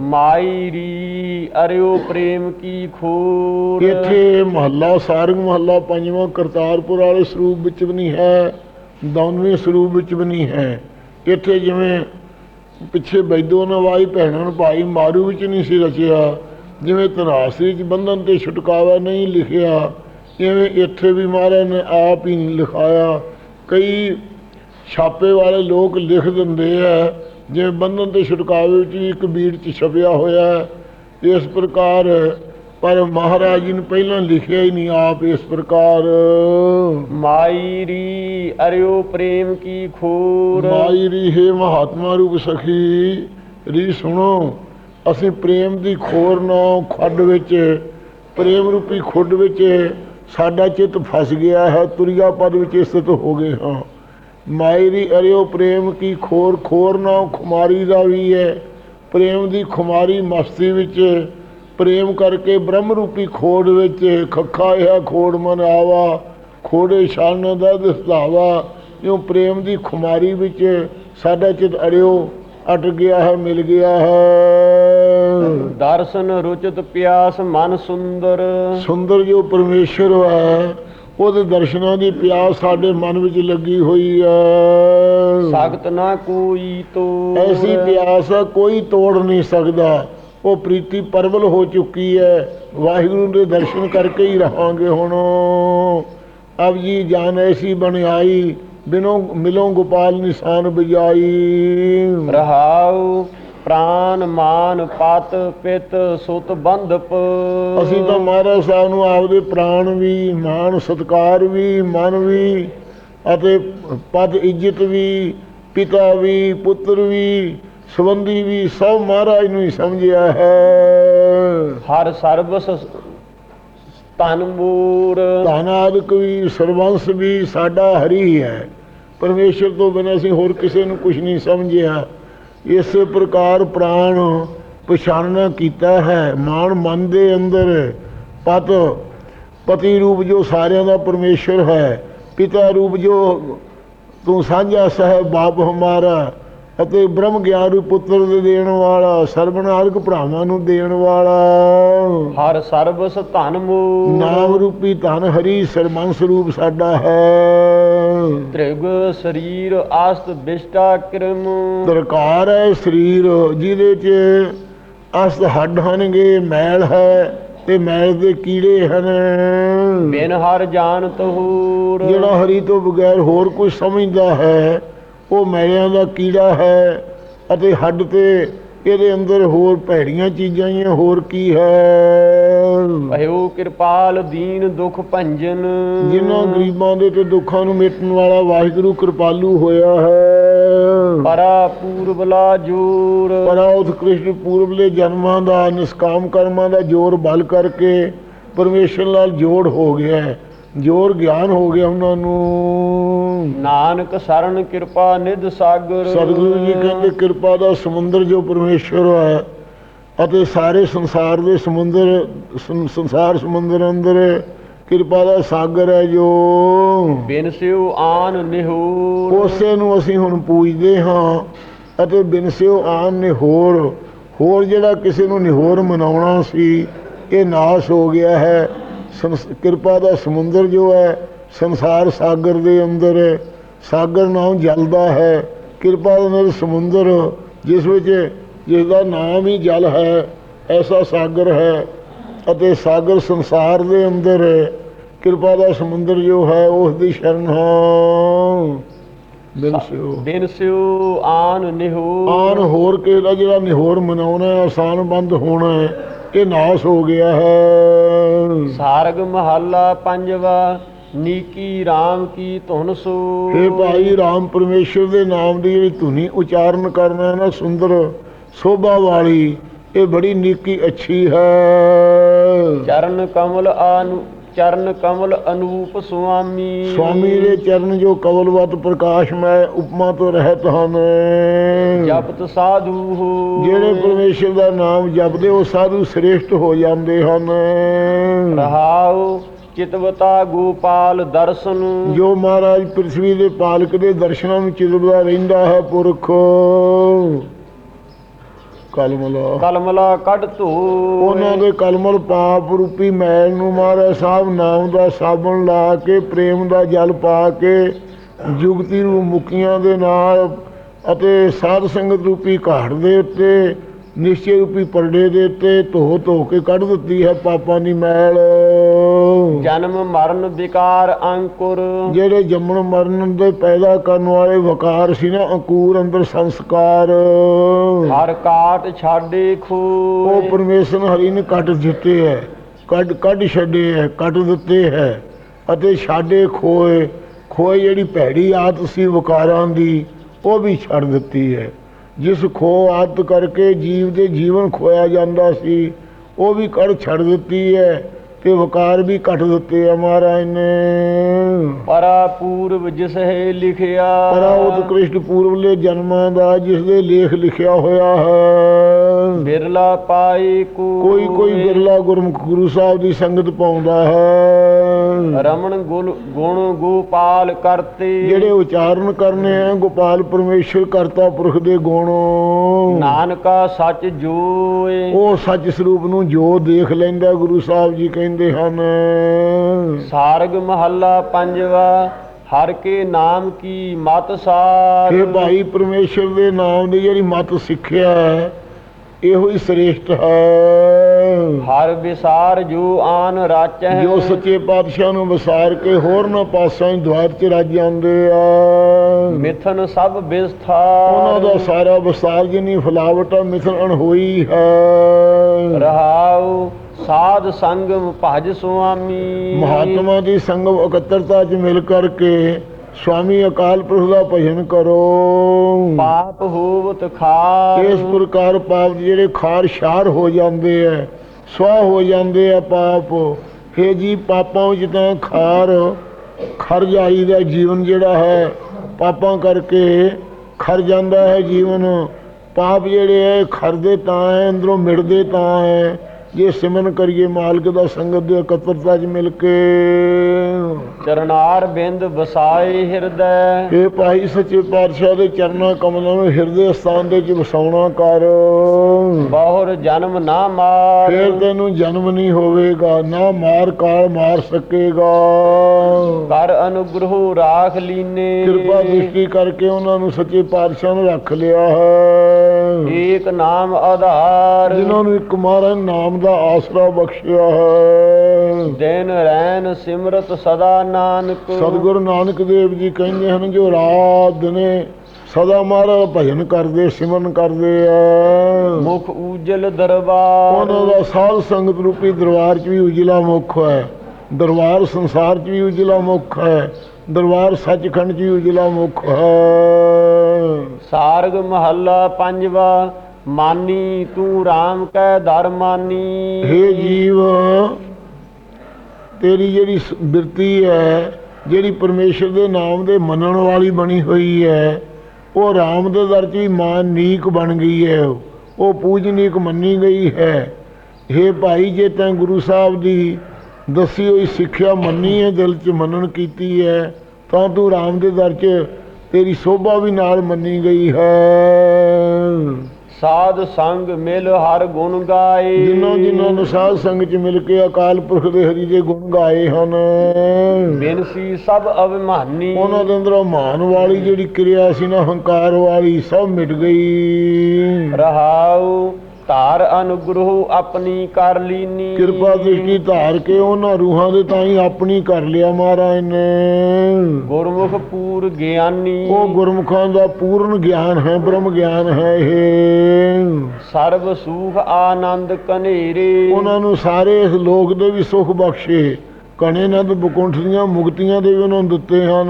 ਮਾਈ ਰੀ ਅਰਿਓ ਪ੍ਰੇਮ ਕੀ ਖੂਰ ਇੱਥੇ ਮਹੱਲਾ, ਸਾਰੰਗ ਮਹੱਲਾ, ਪੰਜਵਾਂ ਕਰਤਾਰਪੁਰ ਵਾਲੇ ਸਰੂਪ ਵਿੱਚ ਵੀ ਨਹੀਂ ਹੈ, ਦੌਨਵੇਂ ਸਰੂਪ ਵਿੱਚ ਵੀ ਨਹੀਂ ਹੈ। ਇੱਥੇ ਜਿਵੇਂ ਪਿੱਛੇ ਬੈਦੋ ਨਵਾਈ ਭੈਣਨ ਭਾਈ ਮਾਰੂ ਵਿੱਚ ਨਹੀਂ ਸੀ ਰਚਿਆ, ਜਿਵੇਂ ਤਨਾਸਰੀ ਚ ਬੰਧਨ ਤੇ ਛੁਟਕਾਵਾ ਨਹੀਂ ਲਿਖਿਆ, ਇਵੇਂ ਇੱਥੇ ਵੀ ਮਹਾਰਾਜ ਨੇ ਆਪ ਹੀ ਲਿਖਾਇਆ, ਕਈ ਛਾਪੇ ਵਾਲੇ ਲੋਕ ਲਿਖ ਦਿੰਦੇ ਆ ਜਿਵੇਂ ਬੰਧਨ ਤੇ ਛੁਟਕਾਵੇ ਵਿੱਚ ਵੀ ਇੱਕ ਬੀੜ ਚ ਛਪਿਆ ਹੋਇਆ ਹੈ। ਇਸ ਪ੍ਰਕਾਰ ਪਰ ਮਹਾਰਾਜ ਜੀ ਨੇ ਪਹਿਲਾਂ ਲਿਖਿਆ ਹੀ ਨਹੀਂ ਆਪ ਇਸ ਪ੍ਰਕਾਰ ਮਾਈ ਰੀ ਅਰਿਓ ਪ੍ਰੇਮ ਕੀ ਖੂਰ ਮਾਈ ਰੀ ਹੈ ਮਹਾਤਮਾ ਰੂਪ ਸਖੀ ਰੀ ਸੁਣੋ ਅਸੀਂ ਪ੍ਰੇਮ ਦੀ ਖੋਰ ਨਾ ਖੱਡ ਵਿੱਚ ਪ੍ਰੇਮ ਰੂਪੀ ਖੁੱਡ ਵਿੱਚ ਸਾਡਾ ਚਿੱਤ ਫਸ ਗਿਆ ਹੈ ਤੁਰਿਆ ਪਦ ਵਿੱਚ ਸਥਿਤ ਹੋ ਗਏ ਹਾਂ ਮਾਇਰੀ ਅਰਿਓ ਪ੍ਰੇਮ ਕੀ ਖੋਰ ਖੋਰ ਨਾ ਖੁਮਾਰੀ ਦਾ ਵੀ ਹੈ। ਪ੍ਰੇਮ ਦੀ ਖੁਮਾਰੀ ਮਸਤੀ ਵਿੱਚ ਪ੍ਰੇਮ ਕਰਕੇ ਬ੍ਰਹਮ ਰੂਪੀ ਖੋੜ ਵਿੱਚ ਖੱਖਾ ਇਹ ਖੋੜ ਮਨ ਆਵਾ ਖੋੜੇ ਛਾਨ ਦਾ ਦਸਤਾਵਾ। ਜੋ ਪ੍ਰੇਮ ਦੀ ਖੁਮਾਰੀ ਵਿੱਚ ਸਾਡਾ ਚਿਤ ਅੜਿਓ ਅਟ ਗਿਆ ਹੈ ਮਿਲ ਗਿਆ ਹੈ। ਦਰਸ਼ਨ ਰੁਚਿਤ ਪਿਆਸ ਮਨ ਸੁੰਦਰ। ਸੁੰਦਰ ਜੋ ਪਰਮੇਸ਼ਰ ਹੈ ਉਹਦੇ ਦਰਸ਼ਨਾਂ ਦੀ ਪਿਆਸ ਸਾਡੇ ਮਨ ਵਿੱਚ ਲੱਗੀ ਹੋਈ ਹੈ ਸਖਤ ਨਾ ਕੋਈ ਤੋ ਐਸੀ ਪਿਆਸ ਕੋਈ ਤੋੜ ਨਹੀਂ ਸਕਦਾ। ਉਹ ਪ੍ਰੀਤੀ ਪਰਵਲ ਹੋ ਚੁੱਕੀ ਹੈ ਵਾਹਿਗੁਰੂ ਦੇ ਦਰਸ਼ਨ ਕਰਕੇ ਹੀ ਰਹਾਂਗੇ ਹੁਣ। ਅਬ ਜੀ ਜਾਨ ਐਸੀ ਬਣ ਆਈ ਬਿਨੋ ਮਿਲੋ ਗੋਪਾਲ ਨਿਸ਼ਾਨ ਬਜਾਈ। ਰਹਾਉ। ਪ੍ਰਾਨ ਮਾਨ ਪਤ ਪਿਤ ਸੁਤ ਬੰਧਪ। ਅਸੀਂ ਤਾਂ ਮਹਾਰਾਜ ਸਾਹਿਬ ਨੂੰ ਆਪਦੇ ਪ੍ਰਾਣ ਵੀ ਮਾਣ ਸਤਕਾਰ ਵੀ ਮਨ ਵੀ ਅਤੇ ਪਦ ਇੱਜ਼ਤ ਵੀ ਪਿਤਾ ਵੀ ਪੁੱਤਰ ਵੀ ਸੰਬੰਧੀ ਵੀ ਸਭ ਮਹਾਰਾਜ ਨੂੰ ਹੀ ਸਮਝਿਆ ਹੈ। ਹਰ ਸਰਬਸ ਤਨ ਮੂਰ। ਧਨਾਦਿਕ ਵੀ ਸਰਵੰਸ ਵੀ ਸਾਡਾ ਹਰੀ ਹੈ। ਪਰਮੇਸ਼ਰ ਤੋਂ ਬਿਨਾਂ ਅਸੀਂ ਹੋਰ ਕਿਸੇ ਨੂੰ ਕੁਝ ਨਹੀਂ ਸਮਝਿਆ। ਇਸੇ ਪ੍ਰਕਾਰ ਪ੍ਰਾਣ ਪਛਾਣਨਾ ਕੀਤਾ ਹੈ। ਮਾਨ ਮਨ ਦੇ ਅੰਦਰ ਪਤ, ਪਤੀ ਰੂਪ ਜੋ ਸਾਰਿਆਂ ਦਾ ਪਰਮੇਸ਼ਰ ਹੈ। ਪਿਤਾ ਰੂਪ ਜੋ ਤੂੰ ਸਾਂਝਾ ਸਹਿਬ ਬਾਪ ਹਮਾਰਾ ਅਤੇ ਬ੍ਰਹਮ ਗਿਆਨ ਰੂਪ ਪੁੱਤਰ ਦੇ ਦੇਣ ਵਾਲਾ ਸਰਬਨਾਰਕ ਭਰਾਵਾਂ ਨੂੰ ਦੇਣ ਵਾਲਾ। ਹਰ ਸਰਬਸ ਧਨ ਮੂਰ ਨਾਮ ਰੂਪੀ ਧਨ ਹਰੀ ਸਰਬੰਸ ਰੂਪ ਸਾਡਾ ਹੈ। ਤ੍ਰਿਗ ਸਰੀਰ ਆਸਤ ਬਿਸ਼ਟਾ ਕਿਰਮ। ਦਰਕਾਰ ਹੈ ਸਰੀਰ ਜਿਹਦੇ ਚ ਅਸਤ ਹੱਡ ਹਨਗੇ ਮੈਲ ਹੈ ਤੇ ਮੈਲ ਦੇ ਕੀੜੇ ਹਨ। ਬਿਨ ਹਰ ਜਾਣਤ ਹੂਰ ਜਿਹੜਾ ਹਰੀ ਤੋਂ ਬਗੈਰ ਹੋਰ ਕੁਝ ਸਮਝਦਾ ਹੈ ਉਹ ਮੈਲਿਆਂ ਦਾ ਕੀੜਾ ਹੈ ਅਤੇ ਹੱਡ ਤੇ ਇਹਦੇ ਅੰਦਰ ਹੋਰ ਭੈੜੀਆਂ ਚੀਜ਼ਾਂ ਹੀ ਹੋਰ ਕੀ ਹੈ? ਭਇਓ ਕਿਰਪਾਲ ਦੀਨ ਦੁਖ ਭੰਜਨ। ਜਿਨ੍ਹਾਂ ਗਰੀਬਾਂ ਦੇ ਤੇ ਦੁੱਖਾਂ ਨੂੰ ਮਿਟਣ ਵਾਲਾ ਵਾਹਿਗੁਰੂ ਕਿਰਪਾਲੂ ਹੋਇਆ ਹੈ। ਪਰਾ ਪੂਰਬਲਾ ਜੂਰ। ਪਰਾ ਉਤਕ੍ਰਿਸ਼ਟ ਪੂਰਬਲੇ ਜਨਮਾਂ ਦਾ ਨਿਸਕਾਮ ਕਰਮਾਂ ਦਾ ਜੋਰ ਬਲ ਕਰਕੇ ਪਰਮੇਸ਼ਰ ਨਾਲ ਜੋੜ ਹੋ ਗਿਆ ਹੈ। ਜੋਰ ਗਿਆਨ ਹੋ ਗਿਆ ਉਹਨਾਂ ਨੂੰ। ਨਾਨਕ ਸਰਨ ਕਿਰਪਾ ਨਿਧ ਸਾਗਰ। ਸਤਿਗੁਰੂ ਜੀ ਕਹਿੰਦੇ ਕਿਰਪਾ ਦਾ ਸਮੁੰਦਰ ਜੋ ਪਰਮੇਸ਼ਰ ਹੈ ਅਤੇ ਸਾਰੇ ਸੰਸਾਰ ਦੇ ਸਮੁੰਦਰ ਸੰਸਾਰ ਸਮੁੰਦਰ ਅੰਦਰ ਕਿਰਪਾ ਦਾ ਸਾਗਰ ਹੈ ਜੋ। ਬਿਨ ਸਿਉ ਆਨ ਨਿਹੂਰ। ਉਸੇ ਨੂੰ ਅਸੀਂ ਹੁਣ ਪੂਜਦੇ ਹਾਂ ਅਤੇ ਬਿਨਸਿਓ ਆਨ ਨੇ ਹੋਰ ਹੋਰ ਜਿਹੜਾ ਕਿਸੇ ਨੂੰ ਨਿਹੋਰ ਮਨਾਉਣਾ ਸੀ ਇਹ ਨਾਸ਼ ਹੋ ਗਿਆ ਹੈ। ਕਿਰਪਾ ਦਾ ਸਮੁੰਦਰ ਜੋ ਹੈ ਸੰਸਾਰ ਸਾਗਰ ਦੇ ਅੰਦਰ ਹੈ। ਸਾਗਰ ਨਾਮ ਜਲਦਾ ਹੈ। ਕਿਰਪਾ ਦਾ ਨਾਲ ਸਮੁੰਦਰ ਜਿਸ ਵਿੱਚ ਜਿਸ ਦਾ ਨਾਮ ਹੀ ਜਲ ਹੈ ਐਸਾ ਸਾਗਰ ਹੈ ਅਤੇ ਸਾਗਰ ਸੰਸਾਰ ਦੇ ਅੰਦਰ ਹੈ। ਕਿਰਪਾ ਦਾ ਸਮੁੰਦਰ ਜੋ ਹੈ ਉਸ ਦੀ ਸ਼ਰਨ ਹਾਂ ਬਿਨਸਿਓ ਬਿਨ ਸਿਉ। ਆਨ ਨਿਹੂਰ। ਆਨ ਹੋਰ ਕੇ ਦਾ ਜਿਹੜਾ ਨਿਹੋਰ ਮਨਾਉਣਾ ਆਸਾਨ ਬੰਦ ਹੋਣਾ ਹੈ। ਇਹ ਨਾਸ ਹੋ ਗਿਆ ਹੈ। ਸਾਰਗ ਮਹੱਲਾ ਪੰਜਵਾ ਨੀਕੀ RAM ਕੀ ਧੁਨ ਸੋ। ਇਹ ਭਾਈ ਰਾਮ ਪਰਮੇਸ਼ਰ ਦੇ ਨਾਮ ਦੀ ਜਿਹੜੀ ਧੁਨੀ ਉਚਾਰਨ ਕਰਨਾ ਨਾ ਸੁੰਦਰ ਸੋਭਾ ਵਾਲੀ ਇਹ ਬੜੀ ਨੀਕੀ ਅੱਛੀ ਹੈ। ਚਰਨ ਕਮਲ ਆਨੁ ਚਰਨ ਕਮਲ ਅਨੂਪ ਸੁਆਮੀ। ਸਵਾਮੀ ਦੇ ਚਰਨ ਜੋ ਕਵਲਵਤ ਪ੍ਰਕਾਸ਼ਮੈ ਉਪਮਾ ਤੋਂ ਰਹਿਤ ਹਨ। ਜਪਤ ਸਾਧੂ ਹੋ। ਜਿਹੜੇ ਪਰਮੇਸ਼ਰ ਦਾ ਨਾਮ ਜਪਦੇ ਉਹ ਸਾਧੂ ਸ੍ਰੇਸ਼ਟ ਹੋ ਜਾਂਦੇ ਹਨ। ਰਹਾਉ ਚਿਤਵਤਾ ਗੋਪਾਲ ਦਰਸ਼ਨ। ਜੋ ਮਹਾਰਾਜ ਪ੍ਰਿਥਵੀ ਦੇ ਪਾਲਕ ਦੇ ਦਰਸ਼ਨਾਂ ਨੂੰ ਚਿਤਵਦਾ ਰਹਿੰਦਾ ਹੈ ਪੁਰਖ। ਕਲਮਲਾ। ਕਲਮਲਾ ਕੱਢ ਧੋ ਉਹਨਾਂ ਦੇ ਕਲਮਲ ਪਾਪ ਰੂਪੀ ਮੈਲ ਨੂੰ ਮਹਾਰਾਜ ਸਾਹਿਬ ਨਾਮ ਦਾ ਸਾਬਣ ਲਾ ਕੇ ਪ੍ਰੇਮ ਦਾ ਜਲ ਪਾ ਕੇ ਜੁਗਤੀ ਨੂੰ ਮੁਕੀਆਂ ਦੇ ਨਾਲ ਅਤੇ ਸਾਧ ਸੰਗਤ ਰੂਪੀ ਘਾਟ ਦੇ ਉੱਤੇ ਨਿਸ਼ਚੈ ਰੂਪੀ ਪਰੜੇ ਦੇ ਉੱਤੇ ਧੋ ਧੋ ਕੇ ਕੱਢ ਦਿੱਤੀ ਹੈ ਪਾਪਾਂ ਦੀ ਮੈਲ। ਜਨਮ ਮਰਨ ਵਿਕਾਰ ਅੰਕੁਰ। ਜਿਹੜੇ ਜੰਮਣ ਮਰਨ ਦੇ ਪੈਦਾ ਕਰਨ ਵਾਲੇ ਵਕਾਰ ਸੀ ਨਾ ਅੰਕੂਰ ਅੰਦਰ ਸੰਸਕਾਰ। ਹਰ ਕਾਟ ਛਾੜੇ ਖੋ ਉਹ ਪਰਮੇਸ਼ਰ ਹਰੀ ਨੇ ਕੱਟ ਦਿੱਤੇ ਹੈ ਕੱਢ ਕੱਢ ਛੱਡੇ ਹੈ ਕੱਟ ਦਿੱਤੇ ਹੈ ਅਤੇ ਛਾੜੇ ਖੋਏ ਖੋਏ ਜਿਹੜੀ ਭੈੜੀ ਆਦਤ ਸੀ ਵਕਾਰਾਂ ਦੀ ਉਹ ਵੀ ਛੱਡ ਦਿੱਤੀ ਹੈ। ਜਿਸ ਖੋ ਆਦਤ ਕਰਕੇ ਜੀਵ ਦੇ ਜੀਵਨ ਖੋਇਆ ਜਾਂਦਾ ਸੀ ਉਹ ਵੀ ਕੱਢ ਛੱਡ ਦਿੱਤੀ ਹੈ ਤੇ ਵਕਾਰ ਵੀ ਕੱਟ ਦਿੱਤੇ ਆ ਮਹਾਰਾਜ ਨੇ। ਪਰਾ ਪੂਰਵ ਜਿਸ ਹੈ ਲਿਖਿਆ। ਪਰਾ ਉਤਕ੍ਰਿਸ਼ਟ ਪੂਰਵਲੇ ਜਨਮਾਂ ਦਾ ਜਿਸ ਦੇ ਲੇਖ ਲਿਖਿਆ ਹੋਇਆ ਹੈ। ਬਿਰਲਾ ਪਾਈ ਕੋ ਕੋਈ ਕੋਈ ਬਿਰਲਾ ਗੁਰਮੁਖ ਗੁਰੂ ਸਾਹਿਬ ਦੀ ਸੰਗਤ ਪਾਉਂਦਾ ਹੈ। ਰਮਣ ਗੁਣ ਗੋਪਾਲ ਕਰਤੇ। ਜਿਹੜੇ ਉਚਾਰਨ ਕਰਨੇ ਆ ਗੋਪਾਲ ਪਰਮੇਸ਼ਰ ਕਰਤਾ ਪੁਰਖ ਦੇ ਗੁਣ। ਨਾਨਕਾ ਸੱਚ ਜੋਏ। ਉਹ ਸੱਚ ਸਰੂਪ ਨੂੰ ਜੋ ਦੇਖ ਲੈਂਦਾ ਗੁਰੂ ਸਾਹਿਬ ਜੀ ਕਹਿੰਦੇ ਹਨ। ਸਾਰਗ ਮਹੱਲਾ ਪੰਜਵਾ ਹਰ ਕੇ ਨਾਮ ਕੀ ਮਤ ਸਾਰ। ਇਹ ਭਾਈ ਪਰਮੇਸ਼ਰ ਦੇ ਨਾਮ ਦੀ ਜਿਹੜੀ ਮਤ ਸਿੱਖਿਆ ਹੈ ਇਹੋ ਹੀ ਸ੍ਰੇਸ਼ਟ ਹੈ। ਹਰ ਵਿਸਾਰ ਜੋ ਆਨ ਰਾਚੈ ਜੋ ਸੱਚੇ ਪਾਤਸ਼ਾਹ ਨੂੰ ਵਿਸਾਰ ਕੇ ਹੋਰ ਨਾ ਪਾਸਾਂ ਦਵਾਰ ਚ ਰੱਜ ਜਾਂਦੇ ਆ। ਮਿਥਨ ਸਭ ਉਹਨਾਂ ਵਿਸਥਾਰ ਦਾ ਸਾਰਾ ਵਿਸਾਰ ਜਿਨੀ ਫਲਾਵਟ ਆ ਮਿਥਨ ਹੋਈ ਹੈ। ਰਹਾਉ ਸਾਧ ਸੰਗਮ ਭਜ ਸੁਆਮੀ। ਮਹਾਤਮਾ ਦੀ ਸੰਗਮ ਇਕੱਤਰਤਾ ਚ ਮਿਲ ਕਰਕੇ ਸਵਾਮੀ ਅਕਾਲ ਪੁਰਖ ਦਾ ਭਜਨ ਕਰੋ। ਪਾਪ ਹੋਵਤ ਖਾਰ। ਇਸ ਪ੍ਰਕਾਰ ਪਾਪ ਜਿਹੜੇ ਖਾਰ ਸ਼ਾਰ ਹੋ ਜਾਂਦੇ ਐ ਸਵਾਹ ਹੋ ਜਾਂਦੇ ਆ ਪਾਪ ਫੇ ਜੀ ਪਾਪਾਂ ਵਿੱਚ ਤਾਂ ਖਾਰ ਖਰ ਜਾਈਦਾ ਜੀਵਨ ਜਿਹੜਾ ਹੈ ਪਾਪਾਂ ਕਰਕੇ ਖਰ ਜਾਂਦਾ ਹੈ ਜੀਵਨ। ਪਾਪ ਜਿਹੜੇ ਐ ਖਰਦੇ ਤਾਂ ਹੈ ਅੰਦਰੋਂ ਮਿਟਦੇ ਤਾਂ ਹੈ ਜੇ ਸਿਮਰਨ ਕਰੀਏ ਮਾਲਕ ਦਾ ਸੰਗਤ ਦੇ ਇਕੱਤਰਤਾ 'ਚ ਮਿਲ ਕੇ। ਚਰਨਾਰ ਬਿੰਦ ਵਸਾਏ ਹਿਰਦੈ। ਇਹ ਭਾਈ ਸੱਚੇ ਪਾਤਸ਼ਾਹ ਦੇ ਚਰਨਾਂ ਕਮਲਾਂ ਨੂੰ ਹਿਰਦੇ ਸਥਾਨ ਦੇ ਵਿੱਚ ਵਸਾਉਣਾ ਕਰ। ਬਹੁਰ ਜਨਮ ਨਾ ਮਾਰ। ਫੇਰ ਤੈਨੂੰ ਜਨਮ ਨਹੀਂ ਹੋਵੇਗਾ ਨਾ ਮਾਰ ਕਾਲ ਮਾਰ ਸਕੇਗਾ। ਕਰ ਅਨੁਗ੍ਰਹ ਰਾਖ ਲੀਨੇ। ਕਿਰਪਾ ਦ੍ਰਿਸ਼ਟੀ ਕਰਕੇ ਉਹਨਾਂ ਨੂੰ ਸੱਚੇ ਪਾਤਸ਼ਾਹ ਨੇ ਰੱਖ ਲਿਆ ਹੈ। ਏਕ ਨਾਮ ਆਧਾਰ। ਜਿਨ੍ਹਾਂ ਨੂੰ ਇੱਕ ਮਹਾਰਾਜ ਨਾਮ ਦਾ ਆਸਰਾ ਬਖਸ਼ਿਆ ਹੈ। ਦਿਨ ਰੈਨ ਸਿਮਰਤ ਸਦਾ ਨਾਨਕ। ਸਤਿਗੁਰੂ ਨਾਨਕ ਦੇਵ ਜੀ ਕਹਿੰਦੇ ਹਨ ਜੋ ਰਾਤ ਦਿਨੇ ਸਦਾ ਮਹਾਰਾਜ ਭਜਨ ਕਰਦੇ ਸਿਮਰਨ ਕਰਦੇ ਆ। ਮੁਖ ਉਜਲ ਦਰਬਾਰ। ਉਹਨਾਂ ਦਾ ਸਾਧ ਸੰਗਤ ਰੂਪੀ ਦਰਬਾਰ 'ਚ ਵੀ ਉਜਲਾ ਮੁਖ ਹੈ। ਦਰਬਾਰ ਸੰਸਾਰ 'ਚ ਵੀ ਉਜਲਾ ਮੁਖ ਹੈ। ਦਰਬਾਰ ਸੱਚਖੰਡ 'ਚ ਵੀ ਉਜਲਾ ਮੁਖ ਹੈ। ਸਾਰਗ ਮਹੱਲਾ ਪੰਜਵਾ, ਮਾਨੀ ਤੂੰ RAM ਕੈ ਦਰ ਮਾਨੀ। ਹੇ ਜੀਵ, ਤੇਰੀ ਜਿਹੜੀ ਬਿਰਤੀ ਹੈ, ਜਿਹੜੀ ਪਰਮੇਸ਼ਰ ਦੇ ਨਾਮ ਦੇ ਮੰਨਣ ਵਾਲੀ ਬਣੀ ਹੋਈ ਹੈ, ਉਹ ਰਾਮ ਦੇ ਦਰ 'ਚ ਵੀ ਮਾਨੀਕ ਬਣ ਗਈ ਹੈ। ਉਹ ਪੂਜਨੀਕ ਮੰਨੀ ਗਈ ਹੈ। ਹੇ ਭਾਈ, ਜੇ ਤੈਂ ਗੁਰੂ ਸਾਹਿਬ ਦੀ ਦੱਸੀ ਹੋਈ ਸਿੱਖਿਆ ਮੰਨੀ ਹੈ, ਦਿਲ 'ਚ ਮੰਨਣ ਕੀਤੀ ਹੈ, ਤਾਂ ਤੂੰ ਰਾਮ ਦੇ ਦਰ 'ਚ ਤੇਰੀ ਸੋਭਾ ਵੀ ਨਾਲ ਮੰਨੀ ਗਈ ਹੈ। ਸਾਧ ਸੰਗ ਮਿਲ ਹਰ ਗੁਣ ਗਾਏ। ਜਿਨ੍ਹਾਂ ਜਿਨ੍ਹਾਂ ਨੂੰ ਸਾਧ ਸੰਗ ਚ ਮਿਲ ਕੇ ਅਕਾਲ ਪੁਰਖ ਦੇ ਹਰੀ ਦੇ ਗੁਣ ਗਾਏ ਹਨ। ਬਿਨਸੀ ਸਭ ਅਭਿਮਾਨੀ ਉਹਨਾਂ ਦੇ ਅੰਦਰ ਮਾਨ ਵਾਲੀ ਜਿਹੜੀ ਕਿਰਿਆ ਸੀ ਨਾ ਹੰਕਾਰ ਵਾਲੀ ਸਭ ਮਿਟ ਗਈ। ਰਹਾਉ ਧਾਰ ਅਨੁਗ੍ਰਹ ਆਪਣੀ ਕਰ ਲੀਨੀ। ਕਿਰਪਾ ਦ੍ਰਿਸ਼ਟੀ ਧਾਰ ਕੇ ਉਹਨਾਂ ਰੂਹਾਂ ਦੇ ਤਾਈ ਆਪਣੀ ਕਰ ਲਿਆ ਮਹਾਰਾਜ ਨੇ। ਗੁਰਮੁਖ ਪੂਰ ਗਿਆਨੀ। ਉਹ ਗੁਰਮੁਖਾਂ ਦਾ ਪੂਰਨ ਗਿਆਨ ਹੈ ਬ੍ਰਹਮ ਗਿਆਨ ਹੈ ਇਹ। ਸਰਬ ਸੁਖ ਆਨੰਦ ਕਨੇਰੇ ਉਹਨਾਂ ਨੂੰ ਸਾਰੇ ਇਸ ਲੋਕ ਦੇ ਵੀ ਸੁਖ ਬਖਸ਼ੇ। ਕਣੇ ਨੰਦ ਬਕੁੰਠ ਦੀਆਂ ਮੁਕਤੀਆਂ ਦੇ ਵੀ ਉਹਨਾਂ ਨੂੰ ਦਿੱਤੇ ਹਨ।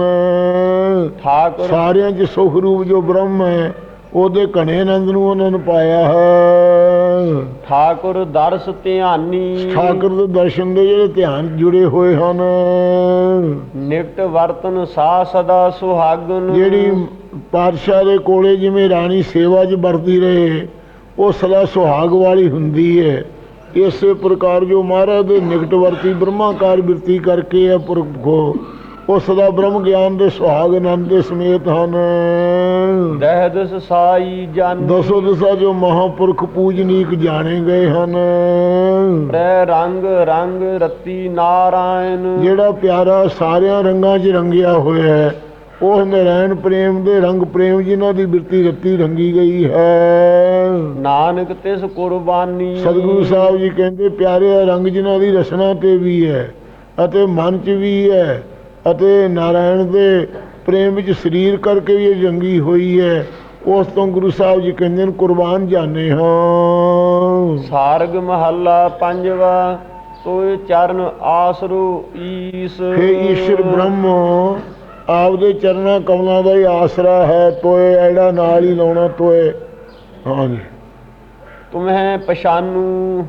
ਠਾਕੁਰ ਸਾਰਿਆਂ 'ਚ ਸੁਖ ਰੂਪ ਜੋ ਬ੍ਰਹਮ ਹੈ ਉਹਦੇ ਘਣੇ ਆਨੰਦ ਨੂੰ ਉਹਨਾਂ ਨੂੰ ਪਾਇਆ ਹੈ। ਠਾਕੁਰ ਦਰਸ ਧਿਆਨੀ। ਠਾਕਰ ਦੇ ਦਰਸ਼ਨ ਦੇ ਜਿਹੜੇ ਧਿਆਨ ਜੁੜੇ ਹੋਏ ਹਨ। ਨਿਕਟ ਵਰਤਨ ਸਾ ਸਦਾ ਸੁਹਾਗਨ। ਜਿਹੜੀ ਪਾਤਸ਼ਾਹ ਦੇ ਕੋਲੇ ਜਿਵੇਂ ਰਾਣੀ ਸੇਵਾ 'ਚ ਵਰਤੀ ਰਹੇ ਉਹ ਸਦਾ ਸੁਹਾਗ ਵਾਲੀ ਹੁੰਦੀ ਹੈ। ਇਸੇ ਪ੍ਰਕਾਰ ਜੋ ਮਹਾਰਾਜ ਦੇ ਨਿਕਟ ਵਰਤੀ ਬ੍ਰਹਮਾਕਾਰ ਬਿਰਤੀ ਕਰਕੇ ਹੈ ਪੁਰਖ ਕੋ ਉਹ ਸਦਾ ਬ੍ਰਹਮ ਗਿਆਨ ਦੇ ਸੁਹਾਗ ਆਨੰਦ ਦੇ ਸਮੇਤ ਹਨ। ਦਹਿ ਦਿਸ ਸਾਈ ਜਨ। ਦਸੋ ਦਸਾ ਜੋ ਮਹਾਪੁਰਖ ਪੂਜਨੀਕ ਜਾਣੇ ਗਏ ਹਨ। ਤ੍ਰੈ ਰੰਗ ਰੰਗ ਰਤੀ ਨਾਰਾਇਣ। ਜਿਹੜਾ ਪਿਆਰਾ ਸਾਰਿਆਂ ਰੰਗਾਂ 'ਚ ਰੰਗਿਆ ਹੋਇਆ ਹੈ ਉਹ ਨਰੈਣ ਪ੍ਰੇਮ ਦੇ ਰੰਗ ਪ੍ਰੇਮ ਜਿਨ੍ਹਾਂ ਦੀ ਬਿਰਤੀ ਰੱਤੀ ਰੰਗੀ ਗਈ ਹੈ। ਨਾਨਕ ਤਿਸ ਕੁਰਬਾਨੀ। ਸਤਿਗੁਰੂ ਸਾਹਿਬ ਜੀ ਕਹਿੰਦੇ ਪਿਆਰੇ ਰੰਗ ਜਿਨ੍ਹਾਂ ਦੀ ਰਸਨਾ ਤੇ ਵੀ ਹੈ ਅਤੇ ਮਨ 'ਚ ਵੀ ਹੈ ਅਤੇ ਨਾਰਾਇਣ ਦੇ ਪ੍ਰੇਮ ਵਿੱਚ ਸਰੀਰ ਕਰਕੇ ਵੀ ਇਹ ਰੰਗੀ ਹੋਈ ਹੈ। ਉਸ ਤੋਂ ਗੁਰੂ ਸਾਹਿਬ ਜੀ ਕਹਿੰਦੇ ਨੇ ਕੁਰਬਾਨ ਜਾਣੇ ਹਾਂ। ਸਾਰਗ ਮਹੱਲਾ ਪੰਜਵਾ ਤੋਏ ਚਰਨ ਆਸਰੂ ਈਸ। ਹੇ ਈਸ਼ਰ ਬ੍ਰਹਮ ਆਪਦੇ ਚਰਨਾਂ ਕਮਲਾਂ ਦਾ ਹੀ ਆਸਰਾ ਹੈ ਤੋਏ ਐੜਾ ਨਾਲ ਹੀ ਲਾਉਣਾ ਤੋਏ। ਹਾਂਜੀ ਤੁਮਹਿ ਪਛਾਨੂ।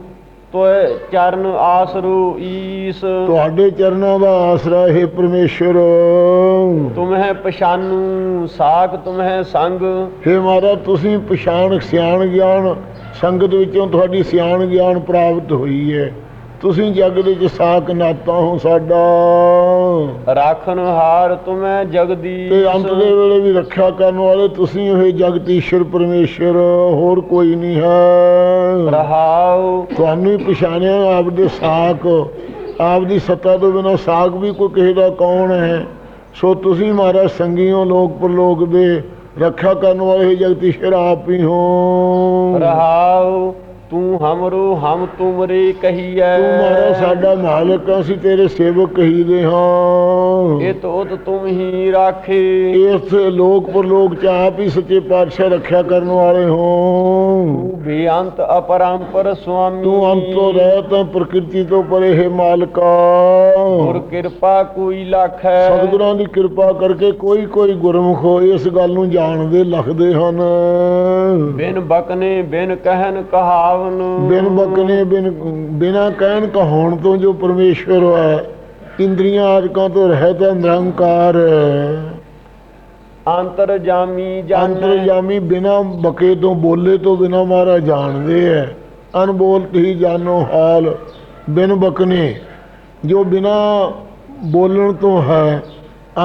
ਤੋਏ ਚਰਨ ਆਸਰੂ ਈਸ। ਤੁਹਾਡੇ ਚਰਨਾਂ ਦਾ ਆਸਰਾ ਹੈ ਪਰਮੇਸ਼ਰ। ਤੁਮਹਿ ਪਛਾਨੂ ਸਾਖ ਤੁਮਹਿ ਸੰਗ। ਹੇ ਮਹਾਰਾਜ ਤੁਸੀਂ ਪਛਾਣ ਸਿਆਣ ਗਿਆਨ ਸੰਗਤ ਵਿੱਚੋਂ ਤੁਹਾਡੀ ਸਿਆਣ ਗਿਆਨ ਪ੍ਰਾਪਤ ਹੋਈ ਹੈ। ਤੁਸੀਂ ਜਗ ਦੇ ਵਿੱਚ ਸਾਖ ਨਾਤਾ ਹੋ ਸਾਡਾ। ਰਾਖਨ ਹਾਰ ਤੁਮਹਿ ਜਗਦੀਸ਼ ਤੇ ਅੰਤ ਦੇ ਵੇਲੇ ਵੀ ਰੱਖਿਆ ਕਰਨ ਵਾਲੇ ਤੁਸੀਂ ਹੋਏ ਜਗਤੀਸ਼ਰ ਪਰਮੇਸ਼ਰ ਹੋਰ ਕੋਈ ਨਹੀਂ ਹੈ। ਰਹਾਉ। ਤੁਹਾਨੂੰ ਹੀ ਪਛਾਣਿਆ ਆਪਦੇ ਸਾਖ ਆਪਦੀ ਸੱਤਾ ਤੋਂ ਬਿਨਾਂ ਸਾਖ ਵੀ ਕੋਈ ਕਿਸੇ ਦਾ ਕੌਣ ਹੈ? ਸੋ ਤੁਸੀਂ ਮਹਾਰਾਜ ਸੰਗੀਓ ਲੋਕ ਪਰਲੋਕ ਦੇ ਰੱਖਿਆ ਕਰਨ ਵਾਲੇ ਜਗਤੀਸ਼ਰ ਆਪ ਹੀ ਹੋ। ਰਹਾਉ। ਤੂੰ ਹਮਰੋ ਹਮ ਤੁਮਰੇ ਕਹੀਐ। ਤੂੰ ਮਹਾਰਾਜ ਸਾਡਾ ਮਾਲਕ ਆ, ਅਸੀਂ ਤੇਰੇ ਸੇਵਕ ਕਹੀਦੇ ਹਾਂ। ਇਤ ਉਤ ਤੁਮ ਹੀ ਰਾਖੇ। ਇਸ ਲੋਕ ਪਰਲੋਕ ਚ ਆਪ ਹੀ ਸੱਚੇ ਪਾਤਸ਼ਾਹ ਰੱਖਿਆ ਕਰਨ ਵਾਲੇ ਹੋ। ਤੂੰ ਬੇਅੰਤ ਅਪਰੰਪਰ ਸੁਆਮੀ। ਤੂੰ ਅੰਤੋਂ ਰਹਿਤ ਹੈ ਪ੍ਰਕਿਰਤੀ ਤੋਂ ਪਰੇ ਹੈ ਮਾਲਕਾ ਗੁਰ ਕਿਰਪਾ ਕੋਈ ਲੱਖ। ਹੈ ਸਤਿਗੁਰਾਂ ਦੀ ਕਿਰਪਾ ਕਰਕੇ ਕੋਈ ਕੋਈ ਗੁਰਮੁਖ ਇਸ ਗੱਲ ਨੂੰ ਜਾਣਦੇ ਲਖਦੇ ਹਨ। ਬਿਨ ਬਕਨੇ ਬਿਨ ਕਹਿਨ ਕਹਾਵਨ ਬਿਨ ਬਕਨੇ ਬਿਨ ਬਿਨਾ ਕਹਿਣ ਕਹਾਉਣ ਤੋਂ ਜੋ ਪਰਮੇਸ਼ਵਰ ਹੈ ਇੰਦਰੀਆਂ ਆਦਿਕਾਂ ਤੋਂ ਰਹਿਤ ਹੈ ਨਿਰੰਕਾਰ ਅੰਤਰ ਜਾਮੀ ਜਾਣੈ। ਅੰਤਰਜਾਮੀ ਬਿਨਾ ਬਕੇ ਤੋਂ ਬੋਲੇ ਤੋਂ ਬਿਨਾ ਮਾਰਾ ਜਾਣਦੇ ਹੈ। ਅਨਬੋਲਤ ਹੀ ਜਾਣੋ ਹਾਲ ਬਿਨ ਬਕਨੇ। ਜੋ ਬਿਨਾ ਬੋਲਣ ਤੋਂ ਹੈ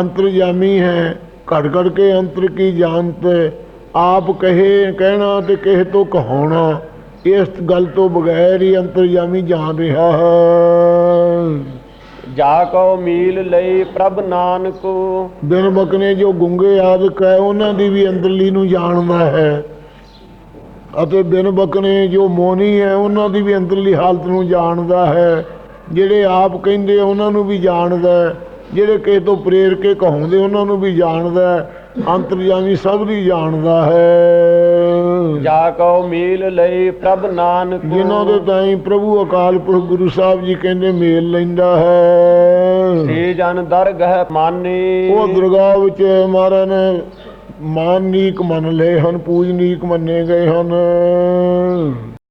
ਅੰਤਰਜਾਮੀ ਹੈ। ਘੜ ਘੜ ਕੇ ਅੰਤਰ ਕੀ ਜਾਣਤ ਆਪ ਕਹੇ ਕਹਿਣਾ ਤੇ ਕਿਸੇ ਤੋਂ ਕਹਾਉਣਾ। ਇਸ ਗੱਲ ਤੋਂ ਬਗੈਰ ਹੀ ਅੰਤਰਜਾਮੀ ਜਾਣ ਰਿਹਾ ਹੈ। ਜਾ ਕਉ ਮੀਲ ਲਈ ਪ੍ਰਭ ਨਾਨਕੋ। ਬਿਨ ਬਕਨੇ ਜੋ ਗੁੰਗੇ ਆਦਿਕ ਹੈ ਉਹਨਾਂ ਦੀ ਵੀ ਅੰਦਰਲੀ ਨੂੰ ਜਾਣਦਾ ਹੈ। ਅਤੇ ਬਿਨ ਬਕਨੇ ਜੋ ਮੋਨੀ ਹੈ ਉਹਨਾਂ ਦੀ ਵੀ ਅੰਦਰਲੀ ਹਾਲਤ ਨੂੰ ਜਾਣਦਾ ਹੈ। ਜਿਹੜੇ ਆਪ ਕਹਿੰਦੇ ਉਹਨਾਂ ਨੂੰ ਵੀ ਜਾਣਦਾ ਹੈ। ਜਿਹੜੇ ਕਿਸੇ ਤੋਂ ਪ੍ਰੇਰ ਕੇ ਕਹਾਉਂਦੇ ਉਹਨਾਂ ਨੂੰ ਵੀ ਜਾਣਦਾ ਹੈ। ਅੰਤਰਜਾਮੀ ਸਭ ਦੀ ਜਾਣਦਾ ਹੈ। ਜਾ ਕਉ ਮੀਲ ਲਈ ਪ੍ਰਭ ਨਾਨਕੋ। ਜਿਨ੍ਹਾਂ ਦੇ ਤਾਈ ਪ੍ਰਭੂ ਅਕਾਲ ਪੁਰਖ ਗੁਰੂ ਸਾਹਿਬ ਜੀ ਕਹਿੰਦੇ ਮੇਲ ਲੈਂਦਾ ਹੈ। ਤੇ ਜਨ ਦਰਗਹ ਮਾਨੇ। ਉਹ ਦਰਗਾਹ ਵਿੱਚ ਮਹਾਰਾਜ ਨੇ ਮਾਨਨੀਕ ਮੰਨ ਲਏ ਹਨ ਪੂਜਨੀਕ ਮੰਨੇ ਗਏ ਹਨ।